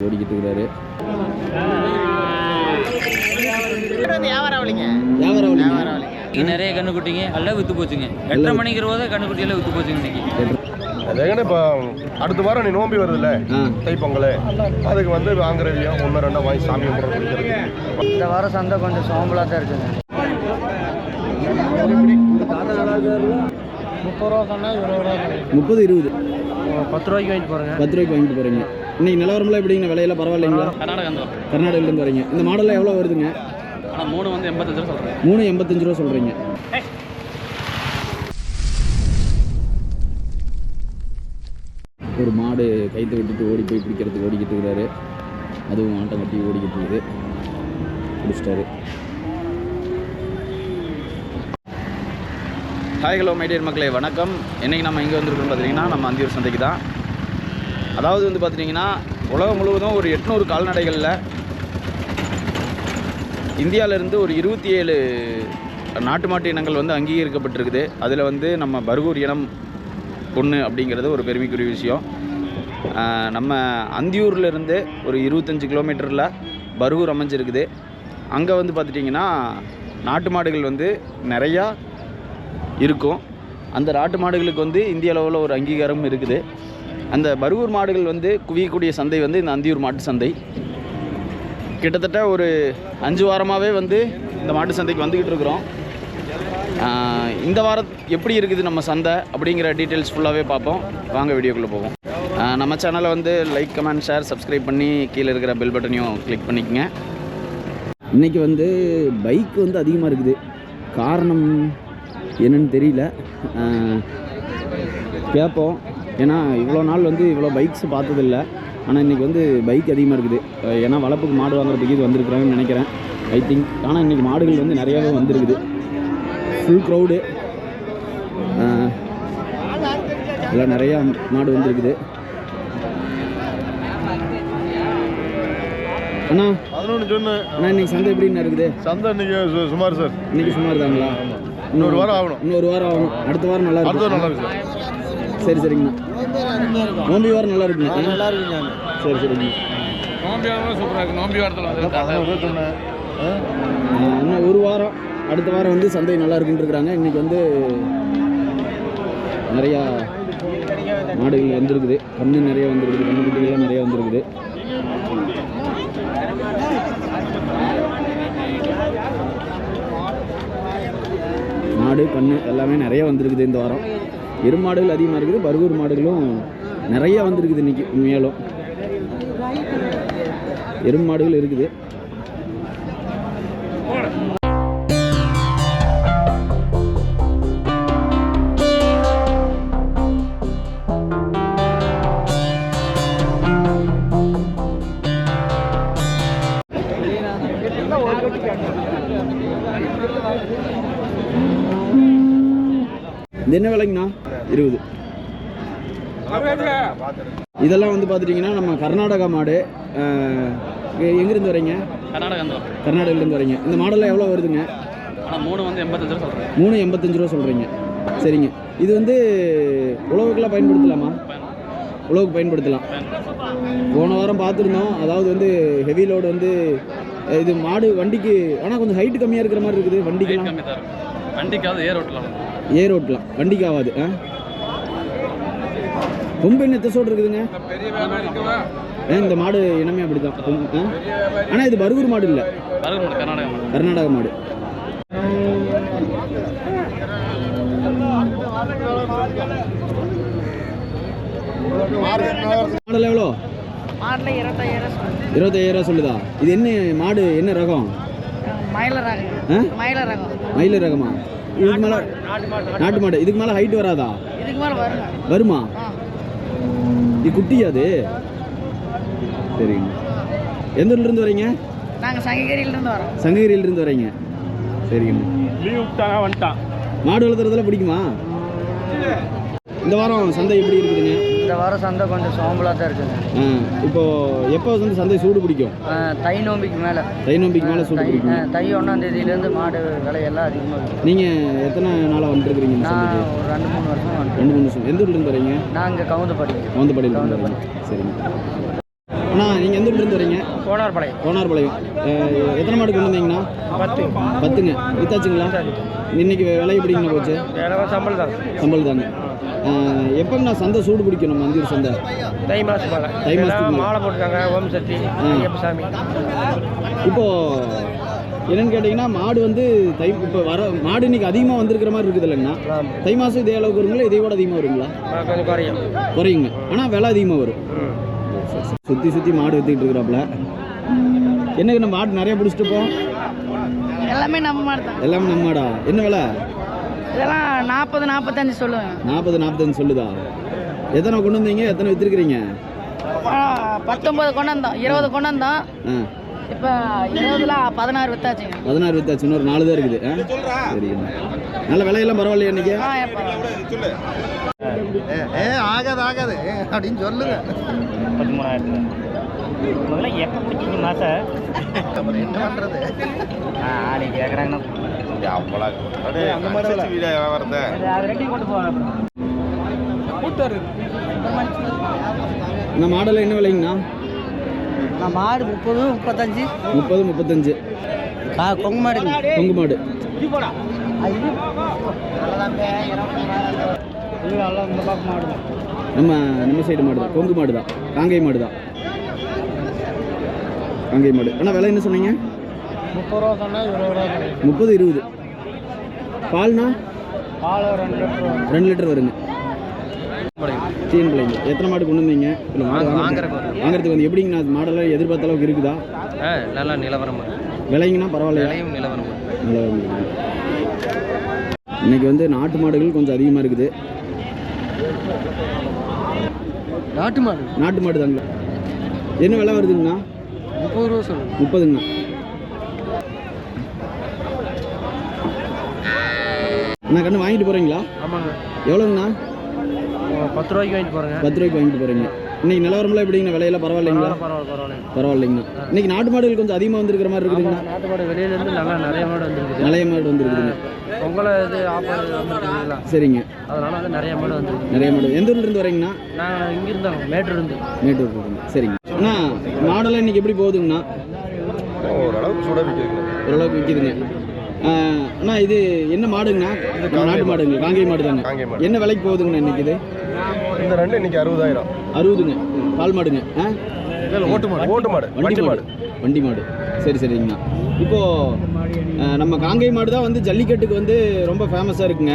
ஓடிக்கிட்டு இருக்கிறாரு நிறைய கண்ணுக்குட்டிங்க எல்லாம் வித்து போச்சுங்க. எட்டரை மணிக்கு போது கண்ணுக்குட்டி எல்லாம் வித்து போச்சுங்க இன்னைக்கு. இப்போ அடுத்த வாரம் நீ நோம்பி வருதுல்ல? தைப்பொங்கல். அதுக்கு வந்து வாங்குறதையும் ஒன்று ரெண்டா வாங்கி சாமி கும்பிட்றது இந்த வாரம் சந்தை கொஞ்சம் சோம்பலாக தான் இருக்குங்க. முப்பது ரூபா சொன்னா இருபது ரூபா. முப்பது இருபது. பத்து ரூபாய்க்கு வாங்கிட்டு போகிறேங்க பத்து ரூபாய்க்கு வாங்கிட்டு போகிறீங்க இன்னைக்கு நிலவரம்லாம் எப்படிங்க? விலையெல்லாம் பரவாயில்லைங்களா? கர்நாடகா கர்நாடகாலேருந்து வரீங்க. இந்த மாடலில் எவ்வளோ வருதுங்க? ஆனால் மூணு வந்து எண்பத்தஞ்சு ரூபா சொல்கிறேன் மூணு எண்பத்தஞ்சு ரூபா சொல்கிறீங்க ஒரு மாடு கைத்தை விட்டுட்டு ஓடி போய் பிடிக்கிறதுக்கு ஓடிக்கிட்டு இருக்கிறாரு அதுவும் ஆட்டம் கட்டி ஓடிக்கிட்டு இருக்குது. பிடிச்சிட்டாரு. ஹாய் ஹலோ மைடியர் மக்களே வணக்கம். இன்றைக்கி நம்ம எங்கே வந்திருக்கோம் பார்த்தீங்கன்னா நம்ம அந்தியூர் சந்தைக்கு தான். அதாவது வந்து பார்த்தீங்கன்னா உலகம் முழுவதும் ஒரு எட்நூறு கால்நடைகளில் இந்தியாவிலேருந்து ஒரு இருபத்தி ஏழு நாட்டு மாட்டு இனங்கள் வந்து அங்கீகரிக்கப்பட்டிருக்குது. அதில் வந்து நம்ம பர்கூர் இனம் ஒன்று அப்படிங்கிறது ஒரு பெருமைக்குரிய விஷயம். நம்ம அந்தியூர்லேருந்து ஒரு இருபத்தஞ்சி கிலோமீட்டரில் பர்கூர் அமைஞ்சிருக்குது. அங்கே வந்து பார்த்துட்டிங்கன்னா நாட்டு மாடுகள் வந்து நிறையா இருக்கும். அந்த நாட்டு மாடுகளுக்கு வந்து இந்திய அளவில் ஒரு அங்கீகாரம் இருக்குது. அந்த பருவூர் மாடுகள் வந்து குவியக்கூடிய சந்தை வந்து இந்த அந்தியூர் மாட்டு சந்தை. கிட்டத்தட்ட ஒரு அஞ்சு வாரமாகவே வந்து இந்த மாட்டு சந்தைக்கு வந்துக்கிட்டு இருக்கிறோம். இந்த வாரம் எப்படி இருக்குது நம்ம சந்தை அப்படிங்கிற டீட்டெயில்ஸ் ஃபுல்லாகவே பார்ப்போம். வாங்க வீடியோக்குள்ளே போவோம். நம்ம சேனலை வந்து லைக் கமெண்ட் ஷேர் சப்ஸ்கிரைப் பண்ணி கீழே இருக்கிற பெல் பட்டனையும் கிளிக் பண்ணிக்கங்க. இன்றைக்கி வந்து பைக் வந்து அதிகமாக இருக்குது. காரணம் என்னன்னு தெரியல. கேட்போம். ஏன்னா இவ்வளோ நாள் வந்து இவ்வளோ பைக்ஸ் பார்த்ததில்ல. ஆனால் இன்றைக்கி வந்து பைக் அதிகமாக இருக்குது. ஏன்னா வளர்ப்புக்கு மாடு வாங்குறதுக்கு இது வந்திருக்கிறாங்கன்னு நினைக்கிறேன். ஐ திங்க் ஆனால் இன்றைக்கி மாடுகள் வந்து நிறையாவே வந்திருக்குது. ஃபுல் க்ரௌடு எல்லாம் நிறையா மாடு வந்திருக்குது. அண்ணா பதினொன்று சொன்னு அண்ணா இன்னைக்கு சந்தை எப்படின்னு இருக்குது? சந்தை இன்னைக்கு சுமார் சார். இன்னைக்கு சுமார் தாங்களா? இன்னொரு வாரம் ஆகணும். இன்னொரு வாரம் ஆகணும். அடுத்த வாரம் நல்லா அடுத்த இருக்கும் வாரம் நல்லா இருக்கு சார் சரி சரிங்கண்ணா. நோம்பி வாரம் நல்லா இருக்குங்க நல்லா இருக்குங்க. சரி சரிங்க. நோம்பி வாரம் சூப்பராக இருக்குது நோம்பி வாரத்தில் இன்னும் ஒரு வாரம் அடுத்த வாரம் வந்து சந்தை நல்லா இருக்குன்னு இருக்கிறாங்க. இன்னைக்கு வந்து நிறையா மாடுகள் வந்திருக்குது. கண்ணு நிறைய வந்திருக்குது. கண்ணு குட்டிகள்லாம் நிறைய வந்திருக்குது. மாடு கண்ணு எல்லாமே நிறைய வந்திருக்குது இந்த வாரம். எருமாடுகள் அதிகமாக இருக்குது பர்கூர் மாடுகளும் நிறைய வந்துருக்குது இன்னைக்கு மேலும் எருமாடுகள் இருக்குது. என்ன விலைங்கண்ணா? இருபது. இதெல்லாம் வந்து பார்த்துட்டிங்கன்னா நம்ம கர்நாடகா மாடு எங்கிருந்து வரீங்க கர்நாடகா கர்நாடகாலேருந்து வரீங்க இந்த மாடலில் எவ்வளோ வருதுங்க? மூணு வந்து எண்பத்தஞ்சு ரூபா சொல்கிறேன் மூணு எண்பத்தஞ்சு ரூபா சொல்கிறீங்க சரிங்க. இது வந்து உழவுக்கெல்லாம் பயன்படுத்தலாமா? உழவுக்கு பயன்படுத்தலாம். போன வாரம் பார்த்துருந்தோம். அதாவது வந்து ஹெவி லோடு வந்து இது மாடு வண்டிக்கு ஆனால் கொஞ்சம் ஹைட் கம்மியாக இருக்கிற மாதிரி இருக்குது. இருக்கும். வண்டிக்காவது ஏர் ஓட்டலாம் ஏர் ஓட்டலாம் வண்டிக்கு ஆகாது ஆ? கொம்பு என்ன எத்தசோடு இருக்குதுங்க? இந்த மாடு இனமே அப்படி தான் ஆனால் இது பர்கூர் மாடு இல்லை. கர்நாடகா மாடு. கர்நாடகா மாடு. மாடல் எவ்வளோ இருபத்தாயிரம் சொல்லுதா. இது என்ன மாடு என்ன ரகம்? மயில ரகம். ஆ? மயில ரகம். மயில் ரகமா? இதுக்கு மேலே நாட்டு மாடு இதுக்கு மேலே ஹைட் வராதா? இதுக்கு மேலே வருங்க. வருமா? இது குட்டியா அது. சரிங்க. எந்த ஊர்லேருந்து வரீங்க? நாங்கள் சங்ககிரியிலேருந்து வரோம். சங்ககிரியிலேருந்து வரீங்க. சரிங்க. லீவ் விட்டாங்க வந்துட்டான். மாடு வளர்த்துறதெல்லாம் பிடிக்குமா? இந்த வாரம் சந்தை எப்படி இருக்குதுங்க? இந்த வாரம் சந்தை கொஞ்சம் சோம்பலாக தான் இருக்குங்க. இப்போ எப்போ வந்து சந்தை சூடு பிடிக்கும்? தை நோம்பிக்கு மேலே. தை நோம்பிக்கு மேலே சூடு பிடிக்கும்? தை ஒன்றாம் தேதியிலேருந்து மாடு விலையெல்லாம் அதிகமாக இருக்கும் நீங்கள் எத்தனை நாளாக வந்துருக்கிறீங்க நான் ஒரு ரெண்டு மூணு வருஷம் ரெண்டு மூணு வருஷம். எந்த ஊர்லேருந்து வரீங்க நான் இங்கே கவுந்தப்படி கவுந்தப்பாடியிலேருந்து வரீங்க சரிங்க. அண்ணா நீங்கள் எந்த ஊர்லேருந்து வரீங்க? கோனார்பாளையம். கோனார்பாளையம். எத்தனை மாடு கொண்டு வந்தீங்கண்ணா? பத்து. பத்துங்க. வித்தாச்சுங்களா? இன்னைக்கு விலை எப்படிங்கண்ணா போச்சு? சம்பளம் தான். சம்பளம் தாங்க எப்போங்கண்ணா சந்தை சூடு பிடிக்கும் நம்ம அந்தியூர் சந்தை? தை மாதம் மேலே. தை மாசத்துக்கு மேல. போட்டிருக்காங்க ஓம் சக்தி ஐயப்பசாமி இப்போ என்னன்னு கேட்டிங்கன்னா மாடு வந்து தை இப்போ வர மாடு இன்னைக்கு அதிகமாக வந்திருக்கிற மாதிரி இருக்குது இல்லைங்கண்ணா. தை மாதம் இதே அளவுக்கு வருங்களா இதை விட அதிகமாக வருங்களா? கொஞ்சம் குறையும். குறையுங்க. ஆனால் விலை அதிகமாக வரும். சுற்றி சுற்றி மாடு விற்றுக்கிட்டு இருக்கிறாப்புல. என்னங்க நம்ம மாடு நிறைய பிடிச்சிட்டு போம் எல்லாமே நம்ம தான். எல்லாமே நம்ம மாடா? என்ன விலை? இதெல்லாம் நாற்பது நாற்பத்தஞ்சு சொல்லுவேன். நாற்பது நாற்பத்தஞ்சு சொல்லுதா? எத்தனை கொண்டு வந்தீங்க? எத்தனை விற்றுருக்கிறீங்க பத்தொம்பது கொண்டு வந்தோம். இருபது கொண்டு வந்தோம். ஆ. இப்போ இருபதுல பதினாறு வித்தாச்சுங்க. பதினாறு வித்தாச்சு. இன்னொரு நாலு தான் இருக்குது. சரிங்க நல்ல விலையெல்லாம் பரவாயில்லையா இன்னைக்கு? ஏ ஆகாது ஆகாது. அப்படின்னு சொல்லுங்க. பதிமூணாயிரத்துல. முதல்ல எப்போ பிடிச்சிங்க மாதம் அப்புறம் என்ன ஆடி கேட்குறாங்கன்னா அந்த மாதிரி வியாபாரத்தை. அது ரெண்டையும் கொண்டு போவாங்க இந்த மாடெல்லாம் என்ன விலைங்கண்ணா? நான் மாடு முப்பது முப்பத்தஞ்சு. முப்பது முப்பத்தஞ்சு. கா கொங்கு மாடு. பொங்கு மாடு. இந்த பக்கம் மாடு நம்ம நம்ம சைடு மாடு தான். கொங்கு மாடு தான். காங்கை மாடு தான். காங்கை மாடு. ஆனால் விலை என்ன சொன்னீங்க? முப்பது ரூபா சொன்னா இருபது ரூபா கிடைக்கும் முப்பது இருபது. பால்னா? பால் ரெண்டு லிட்டர் வருங்க. சீன் பிள்ளைங்க எத்தனை மாடு கொண்டு வந்தீங்க? வாங்குறதுக்கு வந்து எப்படிங்கண்ணா மாடெல்லாம் எதிர்பார்த்த அளவுக்கு இருக்குதா? நல்லா நிலவரமா விலைங்கண்ணா பரவாயில்லையா? விலையும் நிலவரமா இருக்குது. இன்னைக்கு வந்து நாட்டு மாடுகள் கொஞ்சம் அதிகமாக இருக்குது. நாட்டு மாடு. நாட்டு மாடு தாங்களா என்ன விலை வருதுங்கண்ணா? முப்பது ரூபா சொல்லுங்க. முப்பதுங்கண்ணா. அண்ணா கண்ணு வாங்கிட்டு போகிறீங்களா ஆமாங்க. எவ்வளோங்கண்ணா? பத்து ரூபாய்க்கு வாங்கிட்டு போகிறேங்க பத்து ரூபாய்க்கு வாங்கிட்டு போகிறீங்க இன்னைக்கு நிலவரம்லாம் எப்படிங்கண்ணா விலையெல்லாம் பரவாயில்லைங்களா? பரவாயில்ல பரவாயில்ல பரவாயில்லைங்கண்ணா இன்னைக்கு நாட்டு மாடுகள் கொஞ்சம் அதிகமாக வந்திருக்கிற மாதிரி இருக்குதுங்கண்ணா நாட்டு மாடு வெளியிலேருந்து நல்லா நிறைய மாடு வந்துருக்குது. நிலைய மாடு வந்துருக்குதுங்க. பொங்கலை இது ஆஃபர் வந்துருக்குங்களா சரிங்க. அதனால வந்து நிறைய மாடு வந்துருக்கு நிறைய மாடு. எந்த ஊர்ல இருந்து வரீங்கண்ணா? நாங்கள் இங்கே இருந்தோம் மேட்டூர் இருந்து. மேட்டூர் போகுங்க சரிங்க. அண்ணா மாடெல்லாம் இன்னைக்கு எப்படி போகுதுங்கண்ணா? ஓரளவுக்கு சுட விற்கிறீங்க ஓரளவுக்கு விற்கிதுங்க அண்ணா இது என்ன மாடுங்கண்ணா? நாட்டு மாடுங்க காங்கை மாடு தாங்க. என்ன விலைக்கு போகுதுங்கண்ணா இன்னைக்கு இது? இந்த ரெண்டு இன்னைக்கு அறுபதாயிரம். அறுபதுங்க. பால் மாடுங்க. ஆ? இல்லை ஓட்டு மாடு ஓட்டு மாடு வண்டி மாடு. வண்டி மாடு. சரி சரிங்கண்ணா இப்போ ஆ, நம்ம காங்கை மாடு தான் வந்து ஜல்லிக்கட்டுக்கு வந்து ரொம்ப ஃபேமஸாக இருக்குங்க.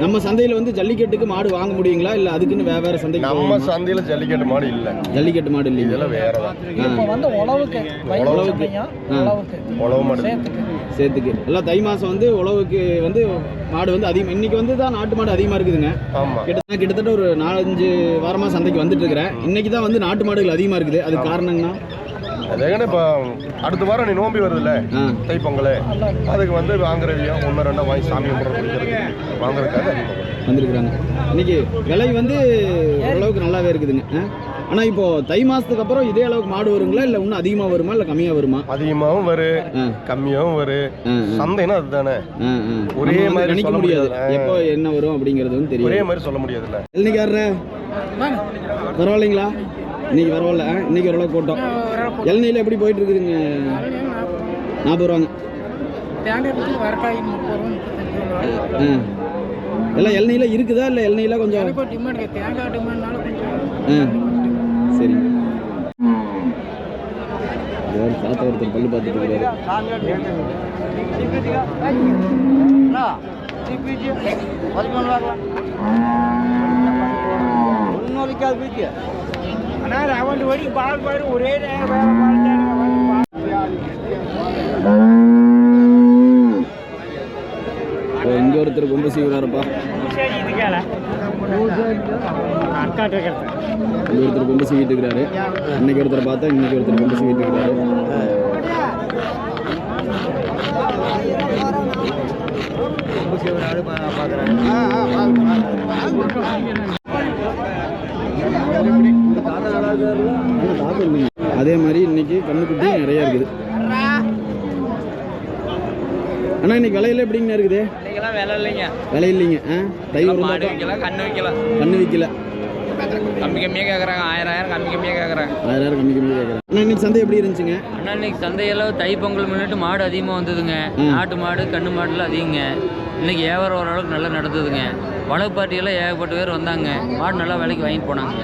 நம்ம சந்தையில் வந்து ஜல்லிக்கட்டுக்கு மாடு வாங்க முடியுங்களா? இல்லை அதுக்குன்னு வேற வேற சந்தைக்கு நம்ம? சந்தையில ஜல்லிக்கட்டு மாடு இல்ல. ஜல்லிக்கட்டு மாடு இல்லைங்களா? இதெல்லாம் வேற தான். வந்து உழவுக்கு உழவுக்கு. உழவு மாடு. சேர்த்துக்கு எல்லாம் தை மாதம் வந்து உழவுக்கு வந்து மாடு வந்து அதிகம் இன்னைக்கு வந்து தான் நாட்டு மாடு அதிகமாக இருக்குதுங்க. ஆமா. கிட்ட கிட்டத்தட்ட ஒரு நாலஞ்சு வாரமாக சந்தைக்கு வந்துட்டு இருக்கிறேன் இன்னைக்கு தான் வந்து நாட்டு மாடுகள் அதிகமாக இருக்குது. அது காரணங்கண்ணா அதுக்கான இப்போ அடுத்த வாரம் நீ நோம்பி வருதுல்ல? ஆ. தை பொங்கல் அதுக்கு வந்து வாங்குறவியம் ஒன்று ரெண்டா வாங்கி சாமி கும்பிட்றது வாங்குறதுக்காக. வந்திருக்கிறாங்க. இன்னைக்கு விலை வந்து ஓரளவுக்கு நல்லாவே இருக்குதுங்க. ஆ? ஆனா இப்போ தை மாசத்துக்கு அப்புறம் இதே அளவுக்கு மாடு வருங்களா? இல்லை இன்னும் அதிகமாக வருமா? இல்லை கம்மியாக வருமா? அதிகமாகவும் வரும் கம்மியாகவும் வரும். சந்தைனா அதுதானே. ஒரே மாதிரி சொல்ல முடியாது. எப்போ என்ன வரும் அப்படிங்கிறது வந்து ஒரே தெரியும் மாதிரி சொல்ல முடியாதுல்ல. இன்னைக்கு யாரு பரவாயில்லைங்களா? இன்னைக்கு பரவாயில்ல? இன்னைக்கு ஓரளவுக்கு கூட்டம் இளநீல எப்படி போயிட்டு இருக்குதுங்க நாற்பது ரூபாங்க எல்லாம் இளநீல இருக்குதா? இல்லை இளநீல கொஞ்சம் டிமாண்ட் தேங்காய் டிமாண்ட்னால கொஞ்சம் ஆ சரிங்க வேறு தாத்தா ஒருத்தர் பல்லு பார்த்துட்டு இருக்காரு. இப்போ இங்கே ஒருத்தர் கொம்பு சீவுறாருப்பா. இங்கே ஒருத்தர் கொம்பு சீவிட்டு இருக்கிறாரு. இன்னைக்கு ஒருத்தர் பார்த்தா இன்னைக்கு ஒருத்தர் கொம்பு சீவிட்டு இருக்கிறாரு. அதே மாதிரி இன்னைக்கு கண்ணுக்குட்டி நிறைய இருக்குது. அண்ணா இன்னைக்கு விலையில எப்படிங்கண்ணா இருக்குது? வேலை இல்லைங்க. விலை இல்லைங்க. ஆ தை கண்ணு வைக்கலாம் கண்ணு விற்கல. கம்மி கம்மி கம்மியாக கேட்குறாங்க ஆயிரம் ஆயிரம் கம்மி கம்மியாக கேட்குறாங்க ஆயிரம் கம்மி கம்மி கேட்குறேன் அண்ணா இன்னைக்கு சந்தை எப்படி இருந்துச்சுங்க? அண்ணா இன்னைக்கு சந்தையெல்லாம் தை பொங்கல் முன்னிட்டு மாடு அதிகமாக வந்ததுங்க. நாட்டு மாடு கண்ணு மாடுலாம் அதிகங்க. இன்னைக்கு வியாபாரம் ஓரளவுக்கு நல்லா நடந்ததுங்க. வளவு பார்ட்டியெல்லாம் ஏகப்பட்ட பேர் வந்தாங்க. மாடு நல்லா விலைக்கு வாங்கிட்டு போனாங்க.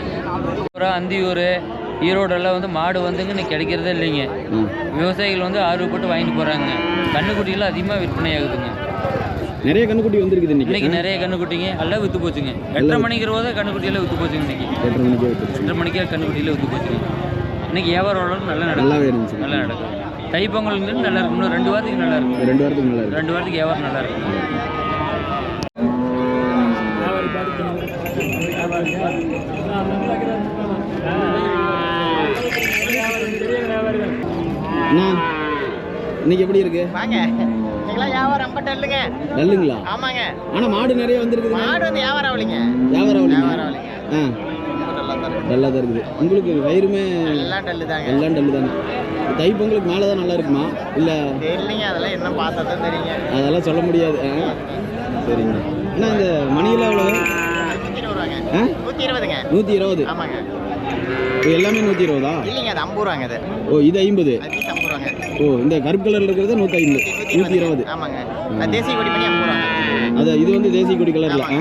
அப்புறம் அந்தியூர் ஈரோடெல்லாம் வந்து மாடு வந்துங்க இன்னைக்கு கிடைக்கிறதே இல்லைங்க. விவசாயிகள் வந்து ஆர்வப்பட்டு வாங்கிட்டு போகிறாங்க கண்ணுக்குட்டியெல்லாம் அதிகமாக விற்பனை ஆகுதுங்க. நிறைய கண்ணுக்குட்டி வந்திருக்குது இன்னைக்கு. இன்னைக்கு நிறைய கண்ணுக்குட்டிங்க எல்லாம் விற்று போச்சுங்க. எட்டரை மணிக்கு போதே கண்ணுக்குட்டியெல்லாம் விற்று போச்சுங்க இன்னைக்கு. எட்டரை மணிக்கே விட்டுருச்சு எட்டரை மணிக்கே கண்ணுக்குட்டியில் விற்று போச்சுங்க. இன்னைக்கு வியாபாரம் நல்லா நடக்கும் நல்லாவே இருந்துச்சு. நல்லா நடக்கும் தைப்பொங்கல் வந்து நல்லா இருக்கும் இன்னும் ரெண்டு வாரத்துக்கு நல்லா இருக்கும் ரெண்டு வாரத்துக்கு நல்லா இருக்கு. ரெண்டு வாரத்துக்கு வியாபாரம் நல்லா இருக்கும் இன்னைக்கு எப்படி இருக்கு? வாங்க. எங்களாம் வியாபாரம் ரொம்ப டல்லுங்க. நல்லுங்களா ஆமாங்க. ஆனா மாடு நிறைய வந்திருக்குது மாடு வந்து வியாபாரம் ஆகலைங்க. வியாபாரம் வியாபாரம் ஆகலைங்க. ஆகலைங்க ஆ. நல்லா தான் இருக்குது. உங்களுக்கு வயிறுமே எல்லாம் டல்லு தாங்க எல்லாம் டல்லு தானே தை பொங்கலுக்கு மேலே தான் நல்லா இருக்குமா? இல்லை தெரியலைங்க அதெல்லாம் என்ன பார்த்தா தான் தெரியுங்க. அதெல்லாம் சொல்ல முடியாது. சரிங்க. அண்ணா இந்த மணியில் எவ்வளோ நூற்றி இருபதுங்க நூற்றி இருபது ஆமாங்க. எல்லாமே நூற்றி இருபதா இல்லைங்க அது ஐம்பது ரூபாங்க அது. ஓ இது ஐம்பது. ஐம்பது ரூபாங்க. ஓ இந்த கருப்பு கலரில் இருக்கிறது நூற்றி ஐம்பது நூற்றி இருபது. ஆமாங்க. அது தேசிய கொடி பண்ணி அது இது வந்து தேசிய கொடி கலரில் ஆ?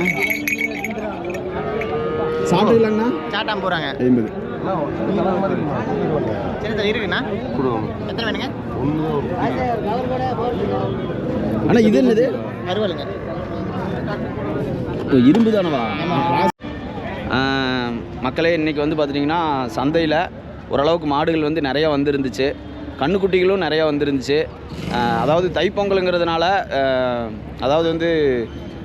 சாப்பிட்டுக்கலாங்கண்ணா சாட்டை ஐம்பது. அண்ணா இது என்னது? அறுவலுங்க இரும்பு தானவா? மக்களே இன்றைக்கி வந்து பார்த்துட்டிங்கன்னா சந்தையில் ஓரளவுக்கு மாடுகள் வந்து நிறையா வந்துருந்துச்சு. கண்ணுக்குட்டிகளும் நிறையா வந்துருந்துச்சு. அதாவது தைப்பொங்கலுங்கிறதுனால அதாவது வந்து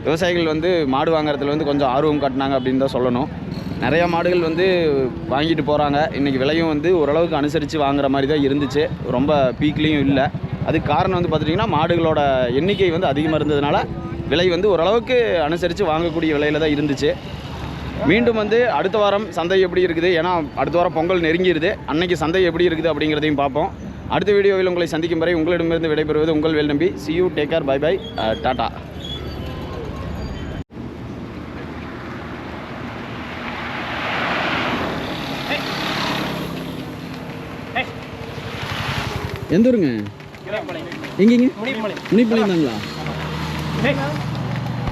விவசாயிகள் வந்து மாடு வாங்குறதுல வந்து கொஞ்சம் ஆர்வம் காட்டினாங்க அப்படின்னு தான் சொல்லணும். நிறையா மாடுகள் வந்து வாங்கிட்டு போகிறாங்க இன்றைக்கி விலையும் வந்து ஓரளவுக்கு அனுசரித்து வாங்குற மாதிரி தான் இருந்துச்சு. ரொம்ப பீக்லேயும் இல்லை. அதுக்கு காரணம் வந்து பார்த்துட்டிங்கன்னா மாடுகளோட எண்ணிக்கை வந்து அதிகமாக இருந்ததுனால விலை வந்து ஓரளவுக்கு அனுசரித்து வாங்கக்கூடிய விலையில் தான் இருந்துச்சு. மீண்டும் வந்து அடுத்த வாரம் சந்தை எப்படி இருக்குது? ஏன்னா அடுத்த வாரம் பொங்கல் நெருங்கிடுது அன்னைக்கு சந்தை எப்படி இருக்குது அப்படிங்கிறதையும் பார்ப்போம். அடுத்த வீடியோவில் உங்களை சந்திக்கும் வரை உங்களிடமிருந்து விடைபெறுவது உங்கள் Vel Nambi. See you take care bye bye tata எந்த ஊருங்க? எங்கேங்க? முனிப்பாளையம் தாங்களா